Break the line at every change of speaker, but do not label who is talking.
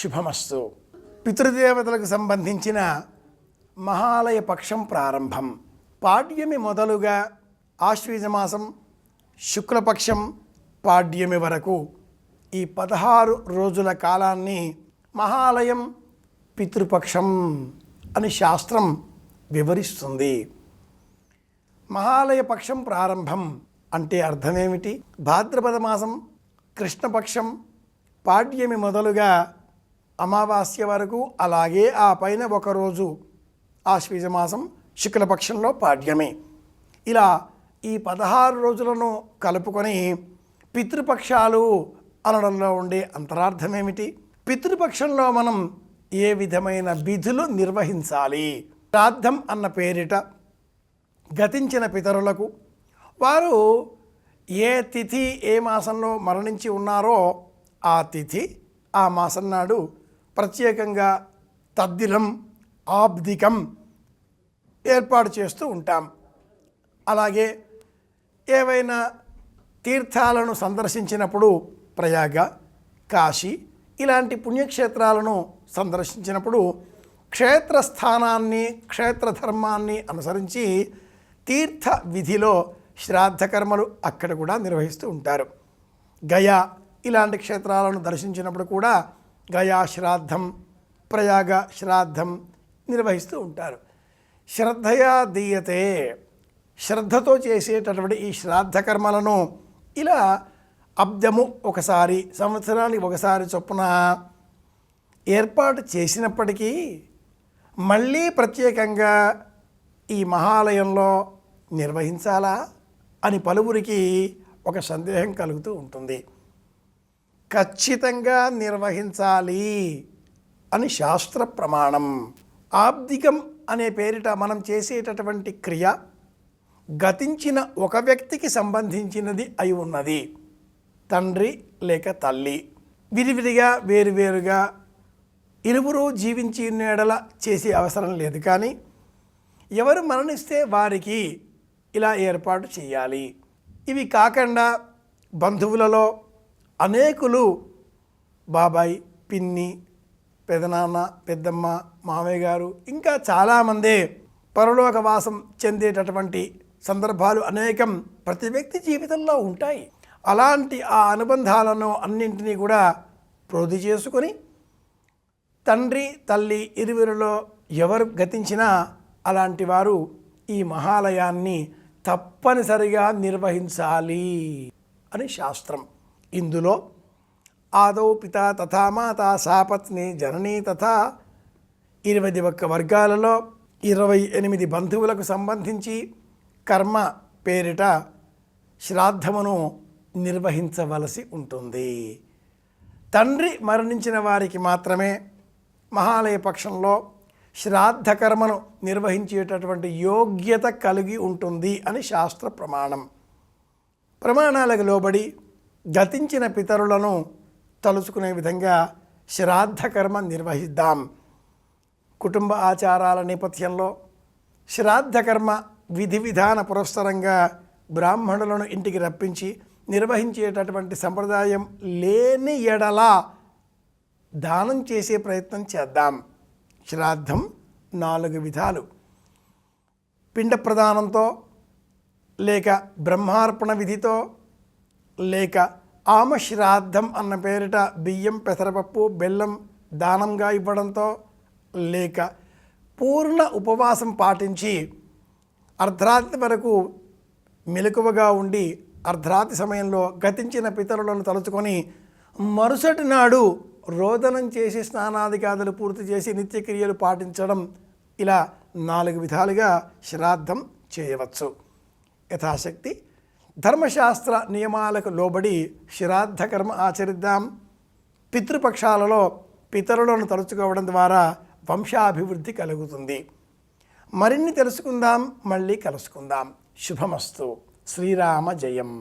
శుభమస్తు. పితృదేవతలకు సంబంధించిన మహాలయ పక్షం ప్రారంభం. పాడ్యమి మొదలుగా ఆశ్వీజమాసం శుక్లపక్షం పాడ్యమి వరకు ఈ పదహారు రోజుల కాలాన్ని మహాలయం పితృపక్షం అని శాస్త్రం వివరిస్తుంది. మహాలయ పక్షం ప్రారంభం అంటే అర్థమేమిటి? భాద్రపద మాసం కృష్ణపక్షం పాడ్యమి మొదలుగా అమావాస్య వరకు అలాగే ఆ పైన ఒకరోజు ఆశ్వీజ మాసం శుక్లపక్షంలో పాడ్యమే. ఇలా ఈ పదహారు రోజులను కలుపుకొని పితృపక్షాలు అనడంలో ఉండే అంతరార్థం ఏమిటి పితృపక్షంలో మనం ఏ విధమైన విధులు నిర్వహించాలి? శ్రాద్ధం అన్న పేరిట గతించిన పితరులకు వారు ఏ తిథి ఏ మాసంలో మరణించి ఉన్నారో ఆ తిథి ఆ మాసం నాడు ప్రత్యేకంగా తద్దిలం ఆబ్దికం ఏర్పాటు చేస్తూ ఉంటాం. అలాగే ఏవైనా తీర్థాలను సందర్శించినప్పుడు ప్రయాగ కాశీ ఇలాంటి పుణ్యక్షేత్రాలను సందర్శించినప్పుడు క్షేత్రస్థానాన్ని క్షేత్రధర్మాన్ని అనుసరించి తీర్థ విధిలో శ్రాద్ధకర్మలు అక్కడ కూడా నిర్వహిస్తూ ఉంటారు. గయా ఇలాంటి క్షేత్రాలను దర్శించినప్పుడు కూడా గయా శ్రాద్ధం ప్రయాగ శ్రాద్ధం నిర్వహిస్తూ ఉంటారు. శ్రద్ధయా దీయతే. శ్రద్ధతో చేసేటటువంటి ఈ శ్రాద్ధ కర్మలను ఇలా అబ్దము ఒకసారి సంవత్సరానికి ఒకసారి చొప్పున ఏర్పాటు చేసినప్పటికీ మళ్ళీ ప్రత్యేకంగా ఈ మహాలయంలో నిర్వహించాలా అని పలువురికి ఒక సందేహం కలుగుతూ ఉంటుంది. ఖచ్చితంగా నిర్వహించాలి అని శాస్త్ర ప్రమాణం. ఆబ్దికం అనే పేరిట మనం చేసేటటువంటి క్రియ గతించిన ఒక వ్యక్తికి సంబంధించినది అయి ఉన్నది. తండ్రి లేక తల్లి. విరివిరిగా వేరువేరుగా ఇరువురు జీవించి నేడల చేసే అవసరం లేదు కానీ ఎవరు మరణిస్తే వారికి ఇలా ఏర్పాటు చేయాలి. ఇవి కాకుండా బంధువులలో అనేకులు బాబాయ్ పిన్ని పెదనాన్న పెద్దమ్మ మామయ్య గారు ఇంకా చాలామంది పరలోక వాసం చెందేటటువంటి సందర్భాలు అనేకం ప్రతి వ్యక్తి జీవితంలో ఉంటాయి. అలాంటి ఆ అనుబంధాలను అన్నింటినీ కూడా ప్రోధి చేసుకొని తండ్రి తల్లి ఇరువురిలో ఎవరు గతించినా అలాంటి వారు ఈ మహాలయాన్ని తప్పనిసరిగా నిర్వహించాలి అని శాస్త్రం. ఇందులో ఆదౌ పిత తథా మాత సాపత్ని జననీ తథా ఇరవై ఒక్క వర్గాలలో ఇరవై ఎనిమిది బంధువులకు సంబంధించి కర్మ పేరిట శ్రాద్ధమును నిర్వహించవలసి ఉంటుంది. తండ్రి మరణించిన వారికి మాత్రమే మహాలయ పక్షంలో శ్రాద్ధ కర్మను నిర్వహించేటటువంటి యోగ్యత కలిగి ఉంటుంది అని శాస్త్ర ప్రమాణం. ప్రమాణాలకు లోబడి గతించిన పితరులను తలుచుకునే విధంగా శ్రాద్ధ కర్మ నిర్వహిద్దాం. కుటుంబ ఆచారాల నేపథ్యంలో శ్రాద్ధ కర్మ విధి విధాన పురస్సరంగా బ్రాహ్మణులను ఇంటికి రప్పించి నిర్వహించేటటువంటి సంప్రదాయం లేని ఎడల దానం చేసే ప్రయత్నం చేద్దాం. శ్రాద్ధం నాలుగు విధాలు. పిండ ప్రదానంతో లేక బ్రహ్మార్పణ విధితో లేక ఆమ శ్రాద్ధం అన్న పేరిట బియ్యం పెసరపప్పు బెల్లం దానంగా ఇవ్వడంతో లేక పూర్ణ ఉపవాసం పాటించి అర్ధరాత్రి వరకు మెలకువగా ఉండి అర్ధరాత్రి సమయంలో గతించిన పితరులను తలుచుకొని మరుసటి నాడు రోదనం చేసి స్నానాదికాదులు పూర్తి చేసి నిత్యక్రియలు పాటించడం ఇలా నాలుగు విధాలుగా శ్రాద్ధం చేయవచ్చు. యథాశక్తి ధర్మశాస్త్ర నియమాలకు లోబడి శ్రాద్ధకర్మ ఆచరిద్దాం. పితృపక్షాలలో పితరులను తలుచుకోవడం ద్వారా వంశాభివృద్ధి కలుగుతుంది. మరిన్ని తెలుసుకుందాం మళ్ళీ కలుసుకుందాం. శుభమస్తు. శ్రీరామ జయం.